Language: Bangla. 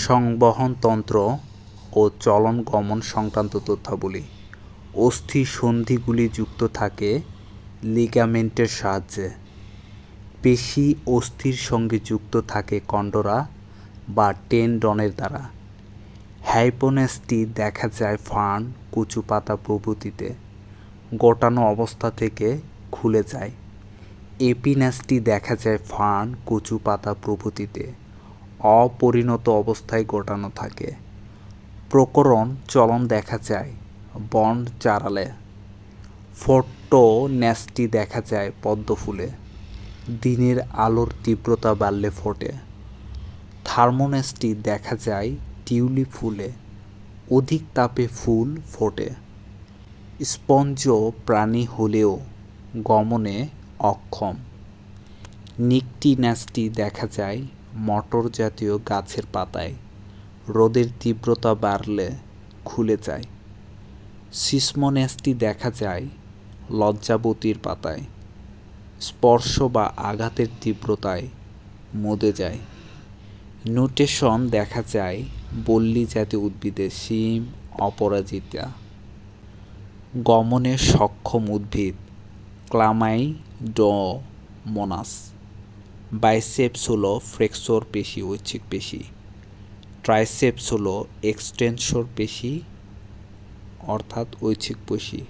সংবহনতন্ত্র ও চলন গমন সংক্রান্ত তথ্যাবলী। অস্থি সন্ধিগুলি যুক্ত থাকে লিগামেন্টের সাহায্যে। পেশি অস্থির সঙ্গে যুক্ত থাকে কন্ডরা বা টেন্ডনের দ্বারা। হাইপোনেস্টি দেখা যায় ফার্ন কচু পাতা প্রভৃতিতে গোটানো অবস্থা থেকে খুলে যায়। এপিন্যাস্টি দেখা যায় ফার্ন কচু পাতা প্রভৃতিতে। অপরিণত অবস্থায় গোটানো থাকে। প্রকরণ চলন দেখা যায় বন্ড চারালে। ফোটো ন্যাস্টি দেখা যায় পদ্ম ফুলে দিনের আলোর তীব্রতা বাড়লে ফোটে। থার্মোনেস্টি দেখা যায় টিউলিপ ফুলে। অধিক তাপে ফুল ফোটে। স্পঞ্জ প্রাণী হলেও গমনে অক্ষম। নিকটিন্যাস্টি দেখা যায় মটর জাতীয় গাছের পাতায় রোদের তীব্রতা বাড়লে খুলে যায়। সিসমোনেস্টি দেখা যায় লজ্জাবতীর পাতায়। স্পর্শ বা আঘাতের তীব্রতায় মদে যায়। নোটেশন দেখা যায় বল্লী জাতীয় উদ্ভিদে শিম, অপরাজিতা। গমনে সক্ষম উদ্ভিদ ক্লামাইডোমোনাস। বাইসেপস হলো ফ্লেক্সর পেশি ঐচ্ছিক পেশি। ট্রাইসেপস হলো এক্সটেনসর পেশি অর্থাৎ ঐচ্ছিক পেশি।